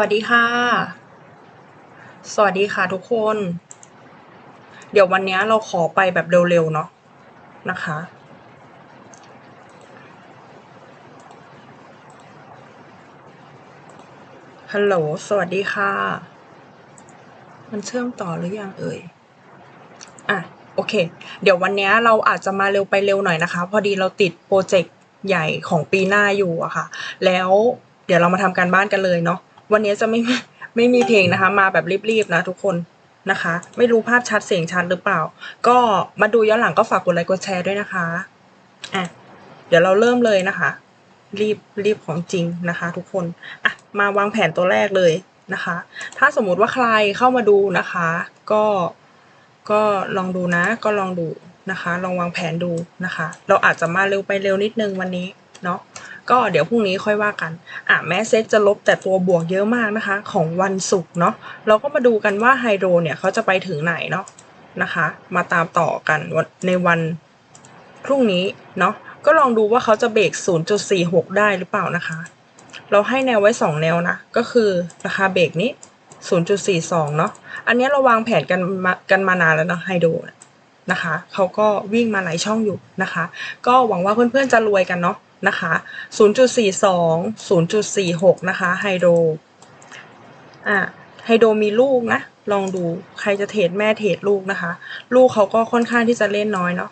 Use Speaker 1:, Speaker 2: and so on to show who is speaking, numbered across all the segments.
Speaker 1: วัสดีค่ะ สวัสดีค่ะทุกคน เดี๋ยววันนี้เราขอไปแบบเร็วๆเนาะนะคะ ฮัลโหล สวัสดีค่ะ มันเชื่อมต่อหรือยังเอ่ย อะ โอเค เดี๋ยววันนี้เราอาจจะมาเร็วไปเร็วหน่อยนะคะ พอดีเราติดโปรเจกต์ใหญ่ของปีหน้าอยู่อะค่ะ แล้วเดี๋ยวเรามาทำการบ้านกันเลยเนาะ วันนี้จะไม่ไม่มีเพลงนะคะ มาแบบรีบๆนะทุกคนนะคะ ไม่รู้ภาพชัดเสียงชัดหรือเปล่า ก็มาดูย้อนหลังก็ฝากกดไลค์กดแชร์ด้วยนะคะอะเดี๋ยวเราเริ่มเลยนะคะ รีบรีบของจริงนะคะ ทุกคนอะมาวางแผนตัวแรกเลยนะคะ ถ้าสมมุติว่าใครเข้ามาดูนะคะ ก็ก็ลองดูนะ ก็ลองดูนะคะ ลองวางแผนดูนะคะ เราอาจจะมาเร็วไปเร็วนิดนึงวันนี้เนาะ ก็เดี๋ยวพรุ่งนี้ค่อยว่ากันอะแม้เซ็ตจะลบแต่ตัวบวกเยอะมากนะคะ ของวันศุกร์เนาะเราก็มาดูกันว่าไฮโดรเนี่ยเขาจะไปถึงไหนเนาะนะคะ มาตามต่อกันวันในวันพรุ่งนี้เนาะก็ลองดูว่าเขาจะเบรก 0.46 ได้หรือเปล่านะคะ เราให้แนวไว้ 2 แนวนะ ก็คือราคาเบรกนี้ 0.42 เนาะอันนี้เราวางแผนกันมากันมานานแล้วเนาะไฮโดรนะคะ เขาก็วิ่งมาหลายช่องอยู่นะคะ ก็หวังว่าเพื่อนๆจะรวยกันเนาะ นะคะ 0.42 0.46 นะคะไฮโดรอะไฮโดรมีลูกนะ ลองดูใครจะเทรดแม่เทรดลูกนะคะ ลูกเขาก็ค่อนข้างที่จะเล่นน้อยเนาะ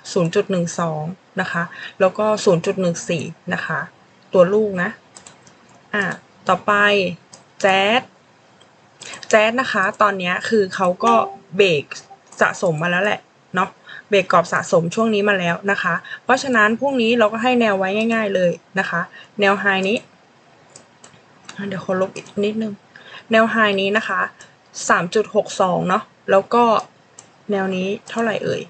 Speaker 1: 0.12 นะคะ แล้วก็ 0.14 นะคะ ตัวลูกนะ อะต่อไปแจ๊ดแจ๊ดนะคะ ตอนนี้คือเขาก็เบรกสะสมมาแล้วแหละเนาะ เบรกกรอบสะสมช่วงนี้มาแล้วนะคะ เพราะฉะนั้นพรุ่งนี้เราก็ให้แนวไว้ง่าย ๆเลยนะคะ แนวไฮนี้เดี๋ยวคนลบอีกนิดนึง แนวไฮนี้นะคะ 3.62 เนาะแล้วก็แนวนี้เท่าไหร่เอ่ย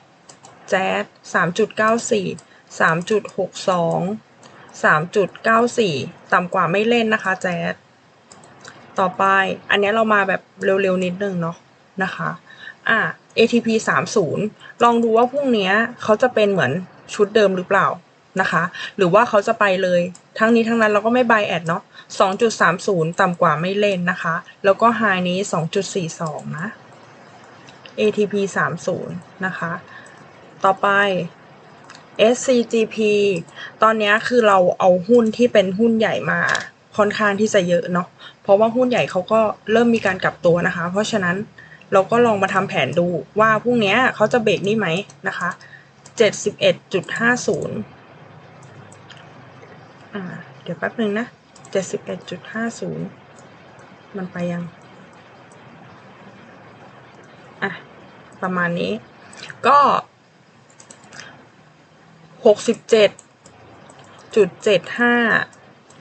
Speaker 1: แจ๊ด3.94 3.62 3.94 ต่ำกว่าไม่เล่นนะคะ แจ๊ดต่อไป อันนี้เรามาแบบเร็วๆนิดนึงเนาะนะคะ อะ ATP 30 ลองดูว่าพรุ่งนี้เขาจะเป็นเหมือนชุดเดิมหรือเปล่านะคะ หรือว่าเขาจะไปเลย ทั้งนี้ทั้งนั้นเราก็ไม่ buy at เนาะ2.30 ต่ำกว่าไม่เล่นนะคะ แล้วก็ high นี้ 2.42 นะ ATP 30 นะคะ ต่อไป SCGP ตอนนี้คือเราเอาหุ้นที่เป็นหุ้นใหญ่มาค่อนข้างที่จะเยอะเนาะ เพราะว่าหุ้นใหญ่เขาก็เริ่มมีการกลับตัวนะคะ เพราะฉะนั้น เราก็ลองมาทำแผนดูว่าพรุ่งนี้เขาจะเบรกนี่ไหมนะคะ71.50อ่าเดี๋ยวแป๊บหนึ่งนะ71.50 มันไปยัง อะ ประมาณนี้ ก็หกสิบเจ็ดจุดเจ็ดห้า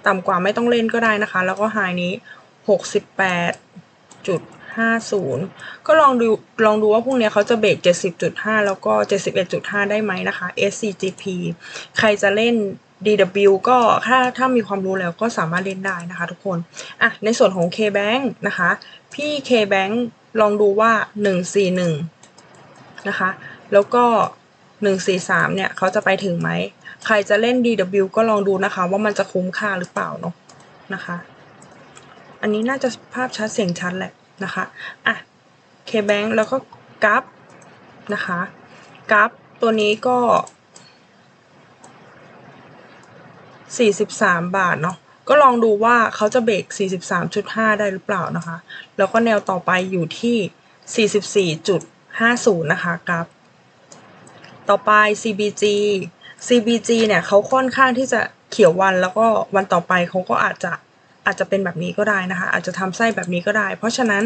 Speaker 1: ต่ำกว่าไม่ต้องเล่นก็ได้นะคะ แล้วก็ไฮนี้ห กสิบแปดจุดห้าศูนย์ก็ลองดูลองดูว่าพรุ่งนี้เขาจะเบรกเจ็ดสิบจุดห้าแล้วก็เจ็ดสิบเอ็ดจุดห้าได้ไหมนะคะ SCGP ใครจะเล่น DW ก็ถ้าถ้ามีความรู้แล้วก็สามารถเล่นได้นะคะทุกคนอะในส่วนของ KBank นะคะ พี่ KBank ลองดูว่าหนึ่งสี่หนึ่งนะคะ แล้วก็ 143 เนี่ยเขาจะไปถึงไหม ใครจะเล่น DW ก็ลองดูนะคะ ว่ามันจะคุ้มค่าหรือเปล่าเนาะนะคะ อันนี้น่าจะภาพชัดเสียงชัดแหละ นะคะอะ KBank แล้วก็กัฟนะคะกัฟตัวนี้ก็ 43 บาทเนาะก็ลองดูว่าเขาจะเบรก 43.5 ได้หรือเปล่านะคะ แล้วก็แนวต่อไปอยู่ที่ 44.50 นะคะกราฟต่อไป CBG CBG เนี่ยเขาค่อนข้างที่จะเขียววันแล้วก็วันต่อไปเขาก็อาจจะ อาจจะเป็นแบบนี้ก็ได้นะคะ อาจจะทำไส้แบบนี้ก็ได้ เพราะฉะนั้น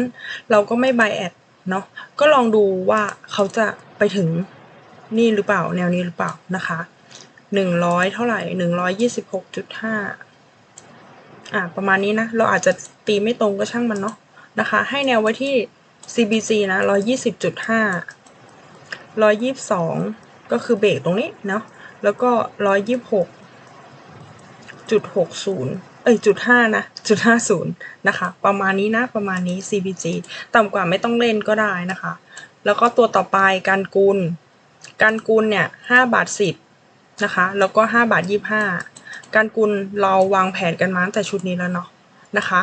Speaker 1: เราก็ไม่ buy at เนาะก็ลองดูว่าเขาจะไปถึงนี่หรือเปล่าแนวนี้หรือเปล่านะคะหนึ่งร้อยเท่าไหร่หนึ่งร้อยยี่สิบหกจุดห้าอ่าประมาณนี้นะ เราอาจจะตีไม่ตรงก็ช่างมันเนาะนะคะ ให้แนวไว้ที่ CBC นะร้อยยี่สิบจุดห้าร้อยยี่สิบสองก็คือเบรกตรงนี้เนาะแล้วก็ร้อยยี่สิบหกจุดหกศูนย์ เอ้ยจุดห้านะจุดห้าศูนย์นะคะ ประมาณนี้นะประมาณนี้ CBG ต่ำกว่าไม่ต้องเล่นก็ได้นะคะ แล้วก็ตัวต่อไปการกุล การกุลเนี่ยห้าบาทสิบนะคะ แล้วก็5บาท25การกุลเราวางแผนกันมาตั้งแต่ชุดนี้แล้วเนาะนะคะ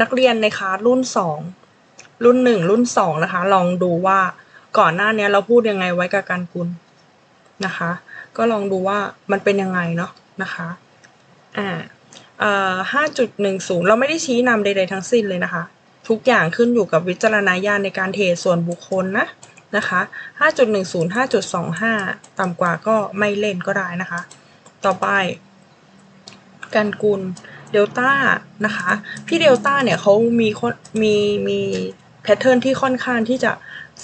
Speaker 1: นักเรียนในคลาสรุ่นสองรุ่นหนึ่งรุ่นสองนะคะ ลองดูว่าก่อนหน้านี้เราพูดยังไงไว้กับการกุลนะคะ ก็ลองดูว่ามันเป็นยังไงเนาะนะคะ อ่า ห้าจุดหนึ่งศูนย์เราไม่ได้ชี้นำใดๆทั้งสิ้นเลยนะคะ ทุกอย่างขึ้นอยู่กับวิจารณญาณในการเทรดส่วนบุคคลนะนะคะ5.10 5.25 ต่ำกว่าก็ไม่เล่นก็ได้นะคะ ต่อไป กันกุลเดลต้านะคะ พี่เดลต้าเนี่ยเขามีมีมีแพทเทิร์นที่ค่อนข้างที่จะ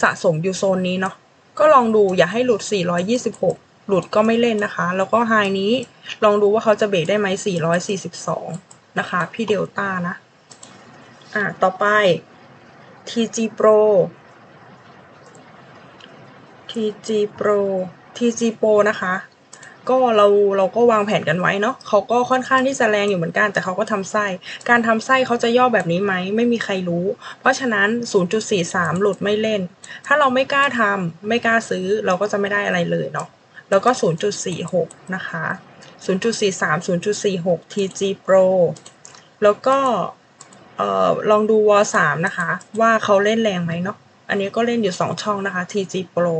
Speaker 1: สะสมอยู่โซนนี้เนาะก็ลองดูอย่าให้หลุด 426 หลุดก็ไม่เล่นนะคะ แล้วก็ไฮนี้ลองดูว่าเขาจะเบรกได้ไหม442 นะคะ พี่เดลต้านะ อ่า ต่อไป TG Pro TG Pro TG Pro นะคะ ก็เราเราก็วางแผนกันไว้เนาะเขาก็ค่อนข้างที่จะแรงอยู่เหมือนกัน แต่เขาก็ทำไส้ การทำไส้เขาจะย่อแบบนี้ไหม ไม่มีใครรู้ เพราะฉะนั้น 0.43 หลุดไม่เล่น ถ้าเราไม่กล้าทำไม่กล้าซื้อเราก็จะไม่ได้อะไรเลยเนาะ แล้วก็ 0.46 นะคะ 0.43 0.46 TG Pro แล้วก็ลองดูวสามนะคะ ว่าเขาเล่นแรงไหมเนาะ อันนี้ก็เล่นอยู่ 2 ช่องนะคะ TG Pro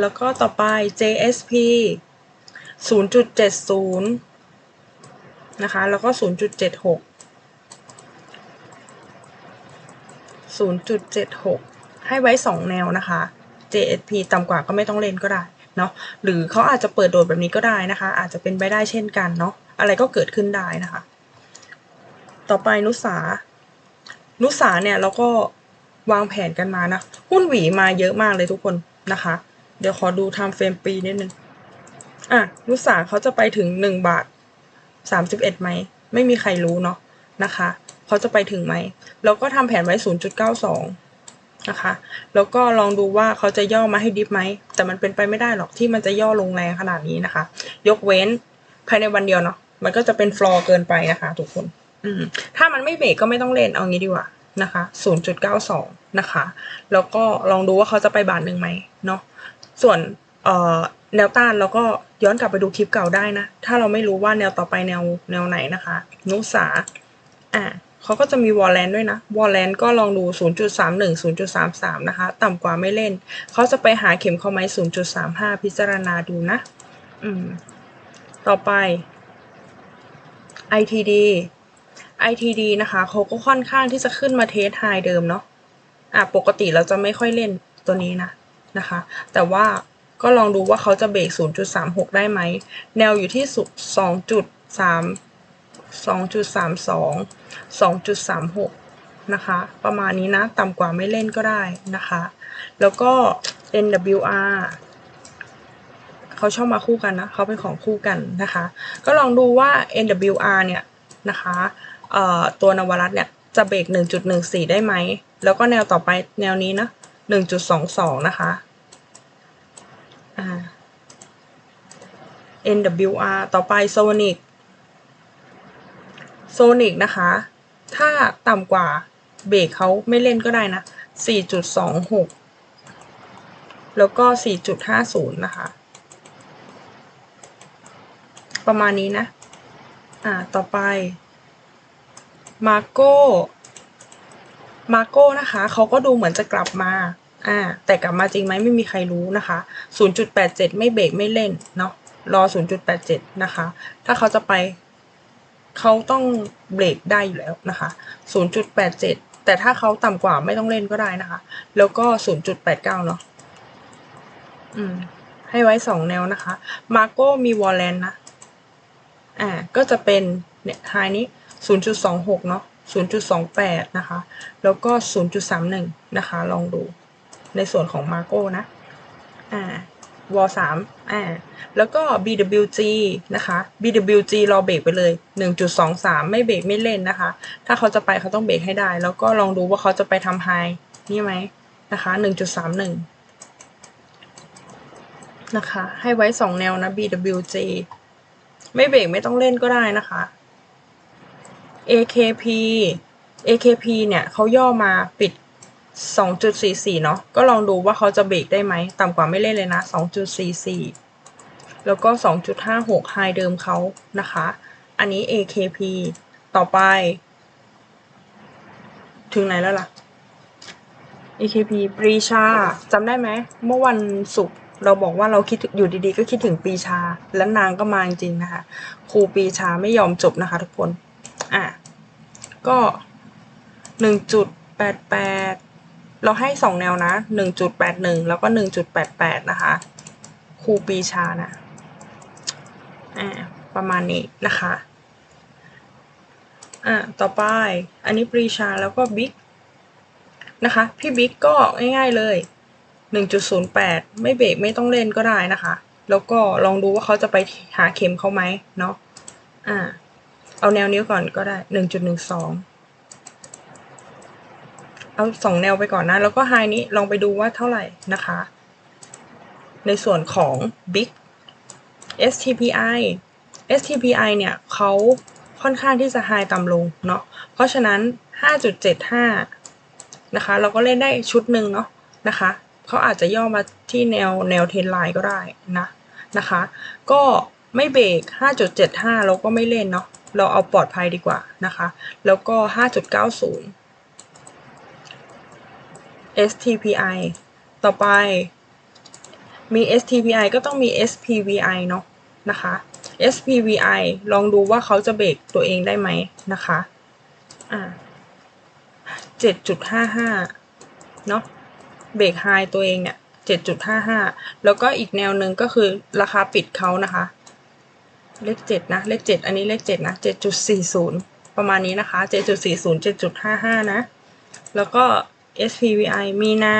Speaker 1: แล้วก็ต่อไป JSP 0.70 นะคะ แล้วก็ 0.76 0.76 ให้ไว้ 2 แนวนะคะ JSP ต่ำกว่าก็ไม่ต้องเล่นก็ได้ เนาะหรือเขาอาจจะเปิดโดดแบบนี้ก็ได้นะคะ อาจจะเป็นไปได้เช่นกันเนาะอะไรก็เกิดขึ้นได้นะคะ ต่อไปนุสา นุสาเนี่ยเราก็วางแผนกันมานะ หุ้นหวีมาเยอะมากเลยทุกคนนะคะ เดี๋ยวขอดูทม์เฟรมปีนิดนึงอะนุสาเขาจะไปถึงหนึ่งบาทสามสิบเอ็ดไหมไม่มีใครรู้เนาะนะคะเขาจะไปถึงไหมแล้วก็ทำแผนไว้ศูนย์จุดเก้าสอง นะคะ แล้วก็ลองดูว่าเขาจะย่อมาให้ดิฟไหม แต่มันเป็นไปไม่ได้หรอกที่มันจะย่อลงแรงขนาดนี้นะคะ ยกเว้นภายในวันเดียวเนาะ มันก็จะเป็นฟลอร์เกินไปนะคะทุกคน อืม ถ้ามันไม่เบรกก็ไม่ต้องเล่น เอางี้ดีกว่านะคะ 0.92 นะคะ แล้วก็ลองดูว่าเขาจะไปบาทหนึ่งไหมเนาะ ส่วนเอ่อแนวต้านเราก็ย้อนกลับไปดูคลิปเก่าได้นะ ถ้าเราไม่รู้ว่าแนวต่อไปแนวแนวไหนนะคะ นุสาอ่า เขาก็จะมีวอลเลนด้วยนะวอลเลนก็ลองดู 0.31 0.33 นะคะ ต่ำกว่าไม่เล่น เขาจะไปหาเข็มเข้าไหม0.35 พิจารณาดูนะ อืม ต่อไป ITD ITD นะคะเขาก็ค่อนข้างที่จะขึ้นมาเทสไฮเดิมเนาะอะปกติเราจะไม่ค่อยเล่นตัวนี้นะนะคะ แต่ว่าก็ลองดูว่าเขาจะเบรก0.36 ได้ไหม แนวอยู่ที่ 2.3 2.32 2.36 นะคะ ประมาณนี้นะ ต่ำกว่าไม่เล่นก็ได้นะคะ แล้วก็ NWR เขาชอบมาคู่กันนะ เขาเป็นของคู่กันนะคะ ก็ลองดูว่า NWR เนี่ยนะคะเอ่อตัวนวรัตเนี่ยจะเบรก 1.14 ได้ไหม แล้วก็แนวต่อไปแนวนี้นะ 1.22 นะคะ NWR ต่อไป Sonic โซนิกนะคะ ถ้าต่ำกว่าเบรกเขาไม่เล่นก็ได้นะ 4.26 แล้วก็ 4.50 นะคะ ประมาณนี้นะ อ่า ต่อไป มาโก้มาโก้นะคะ เขาก็ดูเหมือนจะกลับมา อ่า แต่กลับมาจริงไหมไม่มีใครรู้นะคะ 0.87 ไม่เบรกไม่เล่นเนาะ รอ 0.87 นะคะ ถ้าเขาจะไป เขาต้องเบรกได้อยู่แล้วนะคะ 0.87 แต่ถ้าเขาต่ำกว่าไม่ต้องเล่นก็ได้นะคะ แล้วก็ 0.89 เนาะอืม ให้ไว้สองแนวนะคะ มาโก้มีวอลเลนนะ อ่า ก็จะเป็นเนี่ยไฮนี้ 0.26 เนาะ0.28 นะคะ แล้วก็ 0.31 นะคะ ลองดูในส่วนของมาโก้นะ อ่า วอ3อ่าแล้วก็ BWG นะคะ BWG รอเบรกไปเลย 1.23 ไม่เบรกไม่เล่นนะคะ ถ้าเขาจะไปเขาต้องเบรกให้ได้ แล้วก็ลองดูว่าเขาจะไปทำไฮนี่ไหมนะคะ 1.31 นะคะ ให้ไว้ 2 แนวนะ BWG ไม่เบรกไม่ต้องเล่นก็ได้นะคะ AKP AKP เนี่ยเขาย่อมาปิด สองจุดสี่สี่เนาะก็ลองดูว่าเขาจะเบรกได้ไหมต่ำกว่าไม่เล่นเลยนะสองจุดสี่สี่แล้วก็สองจุดห้าหกไฮเดิมเขานะคะ อันนี้ AKP ต่อไป ถึงไหนแล้วล่ะ AKP ปรีชาจำได้ไหม เมื่อวันศุกร์เราบอกว่าเราคิดอยู่ดีๆ ก็คิดถึงปีชา และนางก็มาจริงนะคะ ครูปีชาไม่ยอมจบนะคะทุกคน อะ ก็หนึ่งจุดแปดแปด เราให้สองแนวนะหนึ่งจุดแปดหนึ่งแล้วก็หนึ่งจุดแปดแปดนะคะครูปีชานะอ่าประมาณนี้นะคะอ่าต่อไปอันนี้ปรีชาแล้วก็บิ๊กนะคะ พี่บิ๊กก็ง่ายๆเลย 1.08 ไม่เบรกไม่ต้องเล่นก็ได้นะคะ แล้วก็ลองดูว่าเขาจะไปหาเข็มเขาไหมเนาะอ่าเอาแนวนิ้วก่อนก็ได้ 1.12 เอาสองแนวไปก่อนนะ แล้วก็ไฮนี้ลองไปดูว่าเท่าไหร่นะคะ ในส่วนของ Big STPI STPI เนี่ยเขาค่อนข้างที่จะไฮต่ำลงเนาะ เพราะฉะนั้น 5.75 นะคะ เราก็เล่นได้ชุดหนึ่งเนาะนะคะเขาอาจจะย่อมาที่แนวแนวเทรนไลน์ก็ได้นะนะคะ ก็ไม่เบรก 5.75 เราก็ไม่เล่นเนาะ เราเอาปลอดภัยดีกว่านะคะ แล้วก็ 5.90 STPI ต่อไปมี STPI ก็ต้องมี SPVI เนาะนะคะ SPVI ลองดูว่าเขาจะเบรกตัวเองได้ไหมนะคะอ่า7.55เนาะเบรกไฮตัวเองเนี่ย7.55แล้วก็อีกแนวหนึ่งก็คือราคาปิดเขานะคะ เลข7นะ เลข7อันนี้เลข7นะ7.40ประมาณนี้นะคะ7.40 7.55นะ แล้วก็ SPVI มีนา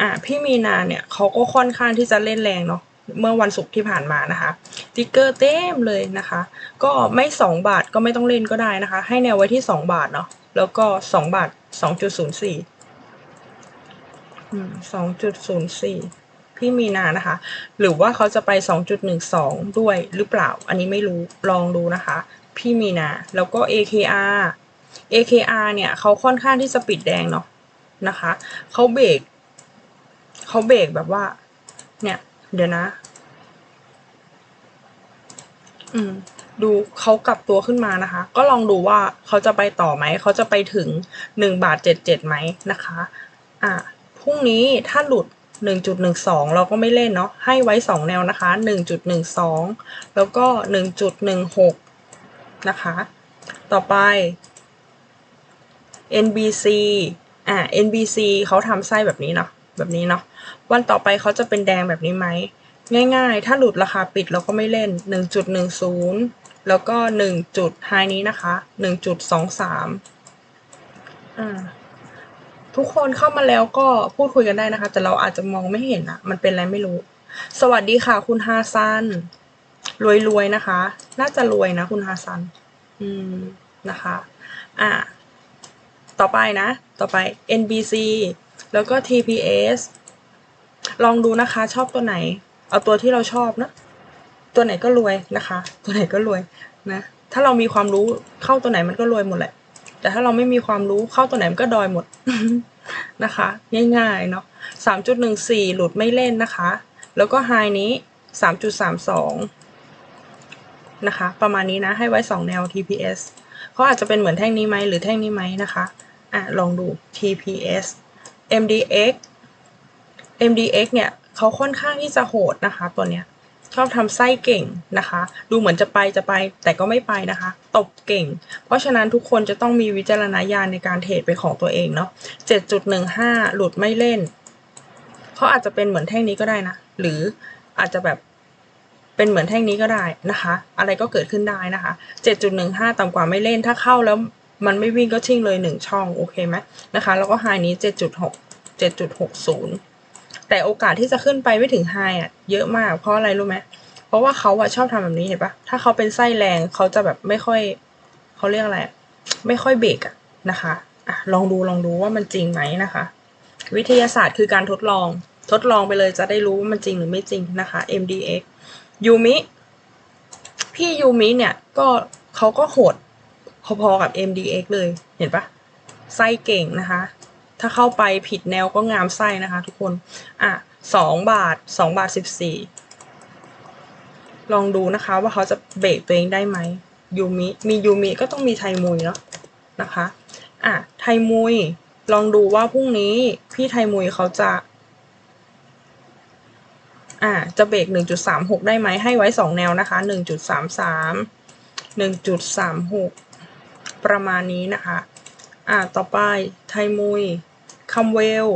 Speaker 1: อะพี่มีนาเนี่ยเขาก็ค่อนข้างที่จะเล่นแรงเนาะเมื่อวันศุกร์ที่ผ่านมานะคะติ๊กเกอร์เต็มเลยนะคะ ก็ไม่ 2 บาทก็ไม่ต้องเล่นก็ได้นะคะ ให้แนวไว้ที่ 2 บาทเนาะแล้วก็ 2 บาท 2.04อืม2.04 พี่มีนานะคะ หรือว่าเขาจะไป 2.12 ด้วยหรือเปล่า อันนี้ไม่รู้ลองดูนะคะ พี่มีนา แล้วก็ AKR AKR เนี่ยเขาค่อนข้างที่จะปิดแดงเนาะนะคะเขาเบรกเขาเบรกแบบว่า เนี่ย เดี๋ยวนะ อืม ดูเขากลับตัวขึ้นมานะคะ ก็ลองดูว่าเขาจะไปต่อไหม เขาจะไปถึงหนึ่งบาทเจ็ดเจ็ดไหมนะคะ อ่าพรุ่งนี้ถ้าหลุดหนึ่งจุดหนึ่งสองเราก็ไม่เล่นเนาะ ให้ไว้สองแนวนะคะหนึ่งจุดหนึ่งสองแล้วก็หนึ่งจุดหนึ่งหกนะคะ ต่อไป NBC อ่า NBC เขาทำไส้แบบนี้เนาะแบบนี้เนาะวันต่อไปเขาจะเป็นแดงแบบนี้ไหมง่ายๆ ถ้าหลุดราคาปิดเราก็ไม่เล่น 1.10 แล้วก็ 1 จุดไฮนี้นะคะ 1.23อ่าทุกคนเข้ามาแล้วก็พูดคุยกันได้นะคะ แต่เราอาจจะมองไม่เห็นอะมันเป็นอะไรไม่รู้ สวัสดีค่ะ คุณฮาซันรวยๆนะคะ น่าจะรวยนะ คุณฮาซัน อืมนะคะ อ่า ต่อไปนะ ต่อไป NBC แล้วก็ TPS ลองดูนะคะชอบตัวไหน เอาตัวที่เราชอบนะ ตัวไหนก็รวยนะคะ ตัวไหนก็รวยนะ ถ้าเรามีความรู้เข้าตัวไหนมันก็รวยหมดแหละ แต่ถ้าเราไม่มีความรู้เข้าตัวไหนมันก็ดอยหมดนะคะ ง่ายๆเนาะสามจุดหนึ่งสี่หลุดไม่เล่นนะคะ แล้วก็ไฮนี้สามจุดสามสองนะคะ ประมาณนี้นะ ให้ไว้สองแนว TPS เขาอาจจะเป็นเหมือนแท่งนี้ไหมหรือแท่งนี้ไหมนะคะอะลองดู TPS MDX MDX เนี่ยเขาค่อนข้างที่จะโหดนะคะ ตัวเนี้ยชอบทำไส้เก่งนะคะ ดูเหมือนจะไปจะไปแต่ก็ไม่ไปนะคะ ตบเก่ง เพราะฉะนั้นทุกคนจะต้องมีวิจารณญาณในการเทรดเป็นของตัวเองเนาะ7.15 หลุดไม่เล่นเขาอาจจะเป็นเหมือนแท่งนี้ก็ได้นะ หรืออาจจะแบบ เป็นเหมือนแท่งนี้ก็ได้นะคะ อะไรก็เกิดขึ้นได้นะคะ 7.15 ต่ำกว่าไม่เล่นถ้าเข้าแล้วมันไม่วิ่งก็ชิ่งเลยหนึ่งช่อง โอเคไหมนะคะ แล้วก็ไฮนี้ 7.6 7.60 แต่โอกาสที่จะขึ้นไปไม่ถึงไฮอะเยอะมากเพราะอะไรรู้ไหมเพราะว่าเขาอะชอบทำแบบนี้เห็นปะถ้าเขาเป็นไส้แรงเขาจะแบบไม่ค่อยเขาเรียกอะไร ไม่ค่อยเบรกอะนะคะอะลองดูลองดูว่ามันจริงไหมนะคะ วิทยาศาสตร์คือการทดลองทดลองไปเลยจะได้รู้ว่ามันจริงหรือไม่จริงนะคะ MDX ยูมิ พี่ยูมิเนี่ยก็เขาก็โหดพอๆกับ MDX เลยเห็นปะไส้เก่งนะคะ ถ้าเข้าไปผิดแนวก็งามไส้นะคะทุกคน อะสองบาทสองบาทสิบสี่ลองดูนะคะว่าเขาจะเบรกตัวเองได้ไหมยูมิ มียูมิก็ต้องมีไทยมุยเนาะนะคะ อะไทยมุย ลองดูว่าพรุ่งนี้พี่ไทยมุยเขาจะ อ่าจะเบรก1.36 ได้ไหมให้ไว้ 2 แนวนะคะ 1.33 1.36 ประมาณนี้นะคะ อ่าต่อไปไทมุยคัมเวล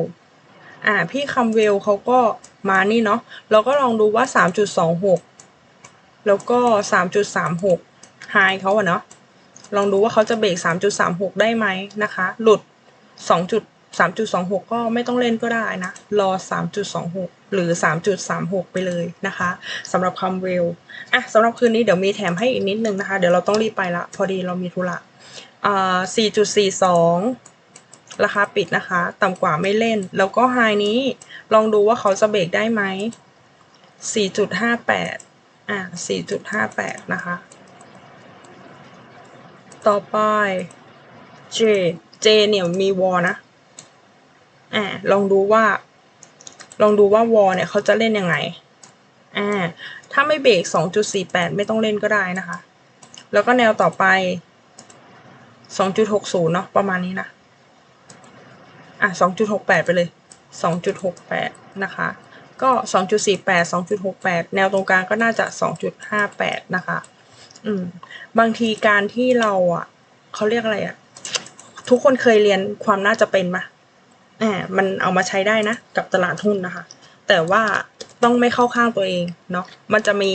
Speaker 1: อ่าพี่คัมเวลเขาก็มานี่เนาะเราก็ลองดูว่า 3.26 แล้วก็ 3.36ไฮเขาอะเนาะลองดูว่าเขาจะเบรก 3.36 ได้ไหมนะคะ หลุด 2. 3.26 ก็ไม่ต้องเล่นก็ได้นะ รอ 3.26 หรือ 3.36 ไปเลยนะคะสำหรับคัมเวลอะสำหรับคืนนี้เดี๋ยวมีแถมให้อีกนิดนึงนะคะ เดี๋ยวเราต้องรีบไปละ พอดีเรามีธุระอ่า4.42 ราคาปิดนะคะ ต่ำกว่าไม่เล่น แล้วก็ไฮนี้ลองดูว่าเขาจะเบรกได้ไหม 4.58 อ่า4.58 นะคะ ต่อไป J J เนี่ยมีวอนะ อ่าลองดูว่า ลองดูว่าวอเนี่ยเขาจะเล่นยังไงอ่าถ้าไม่เบรก2.48 ไม่ต้องเล่นก็ได้นะคะ แล้วก็แนวต่อไป 2.60 เนาะประมาณนี้นะ อะ 2.68 ไปเลย 2.68 นะคะ ก็ 2.48 2.68 แนวตรงกลางก็น่าจะ 2.58 นะคะ อืม บางทีการที่เราอะเขาเรียกอะไรอะ ทุกคนเคยเรียนความน่าจะเป็นปะ อ่ามันเอามาใช้ได้นะ กับตลาดหุ้นนะคะ แต่ว่าต้องไม่เข้าข้างตัวเองเนาะมันจะมี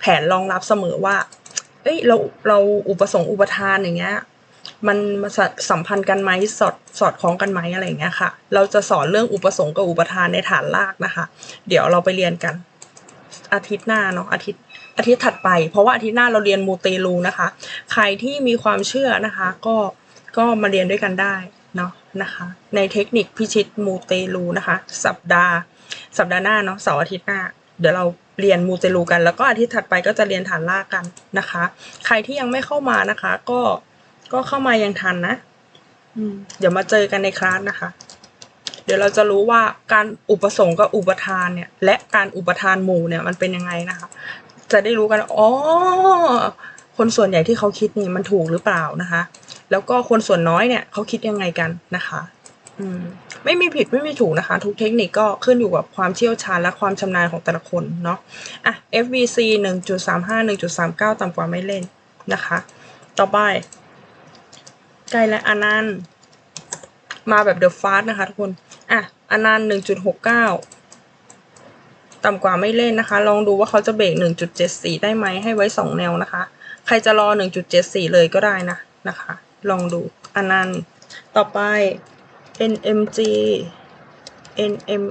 Speaker 1: แผนรองรับเสมอว่า เอ้ยเราเราอุปสงค์อุปทานอย่างเงี้ยมันสัมพันธ์กันไหมสอดสอดคล้องกันไหมอะไรอย่างเงี้ยค่ะ เราจะสอนเรื่องอุปสงค์กับอุปทานในฐานรากนะคะ เดี๋ยวเราไปเรียนกัน อาทิตย์หน้าเนาะอาทิตย์อาทิตย์ถัดไป เพราะว่าอาทิตย์หน้าเราเรียนมูเตลูนะคะ ใครที่มีความเชื่อนะคะ ก็ก็มาเรียนด้วยกันได้เนาะ นะคะ ในเทคนิคพิชิตมูเตลูนะคะ สัปดาห์ สัปดาห์หน้าเนาะเสาร์อาทิตย์หน้า เดี๋ยวเราเรียนมูเตลูกัน แล้วก็อาทิตย์ถัดไปก็จะเรียนฐานรากกันนะคะ ใครที่ยังไม่เข้ามานะคะ ก็ก็เข้ามายังทันนะอืมเดี๋ยวมาเจอกันในคลาสนะคะ เดี๋ยวเราจะรู้ว่าการอุปสงค์กับอุปทานเนี่ย และการอุปทานหมู่เนี่ยมันเป็นยังไงนะคะ จะได้รู้กัน อ๋อ คนส่วนใหญ่ที่เขาคิดนี่มันถูกหรือเปล่านะคะ แล้วก็คนส่วนน้อยเนี่ยเขาคิดยังไงกันนะคะอืมไม่มีผิดไม่มีถูกนะคะ ทุกเทคนิคก็ขึ้นอยู่กับความเชี่ยวชาญและความชำนาญของแต่ละคนเนาะอะ FVC 1.35 1.39 ต่ำกว่าไม่เล่นนะคะ ต่อไปไกลและอนันต์มาแบบเดอะฟาสนะคะทุกคน อะอนันต์ 1.69ต่ำกว่าไม่เล่นนะคะ ลองดูว่าเขาจะเบรก1.74 ได้ไหมให้ไว้ 2 แนวนะคะ ใครจะรอ 1.74 เลยก็ได้นะนะคะ ลองดูอันนั้นต์ต่อไป NMG NM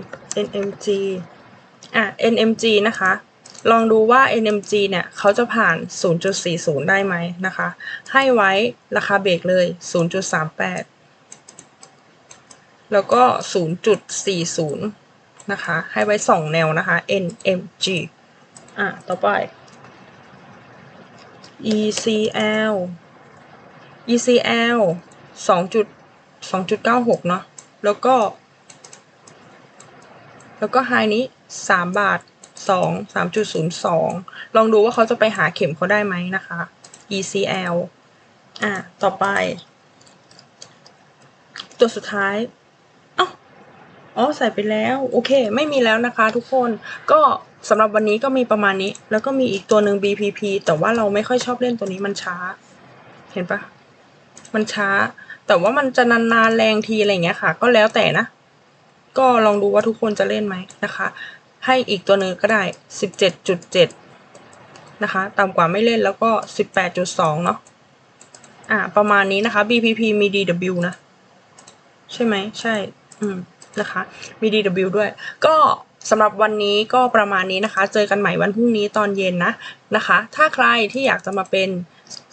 Speaker 1: NMG อะ NMG นะคะ ลองดูว่า NMG เนี่ยเขาจะผ่าน 0.40 ได้ไหมนะคะ ให้ไว้ราคาเบรกเลย 0.38 แล้วก็ 0.40 นะคะ ให้ไว้ 2 แนวนะคะ NMG อะ ต่อไป ECL ECL 2.2.96เนาะ แล้วก็ แล้วก็ไฮนี้3บาท2 3.02ลองดูว่าเขาจะไปหาเข็มเขาได้ไหมนะคะ ECL อะ ต่อไป ตัวสุดท้ายอ๋อใส่ไปแล้ว โอเค ไม่มีแล้วนะคะทุกคน ก็ สำหรับวันนี้ก็มีประมาณนี้ แล้วก็มีอีกตัวหนึ่ง BPP แต่ว่าเราไม่ค่อยชอบเล่นตัวนี้มันช้า เห็นปะมันช้า แต่ว่ามันจะนานๆแรงทีอะไรเงี้ยค่ะ ก็แล้วแต่นะ ก็ลองดูว่าทุกคนจะเล่นไหมนะคะ ให้อีกตัวหนึ่งก็ได้ 17.7 นะคะ ต่ำกว่าไม่เล่นแล้วก็ 18.2 เนาะอ่า ประมาณนี้นะคะ BPP มี DW นะ ใช่ไหม ใช่ อืม นะคะ มี DW ด้วย ก็ สำหรับวันนี้ก็ประมาณนี้นะคะ เจอกันใหม่วันพรุ่งนี้ตอนเย็นนะนะคะ ถ้าใครที่อยากจะมาเป็น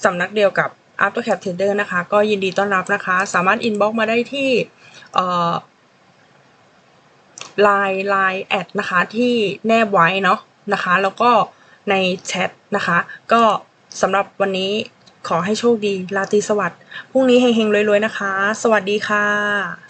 Speaker 1: สำนักเดียวกับ AfterCap Trader นะคะ ก็ยินดีต้อนรับนะคะ สามารถ inbox มาได้ที่เอ่อ Line Line แอดนะคะที่แนบไว้เนาะนะคะ แล้วก็ในแชทนะคะ ก็สำหรับวันนี้ขอให้โชคดี ราตรีสวัสดิ์พรุ่งนี้เฮงๆรวยๆนะคะ สวัสดีค่ะ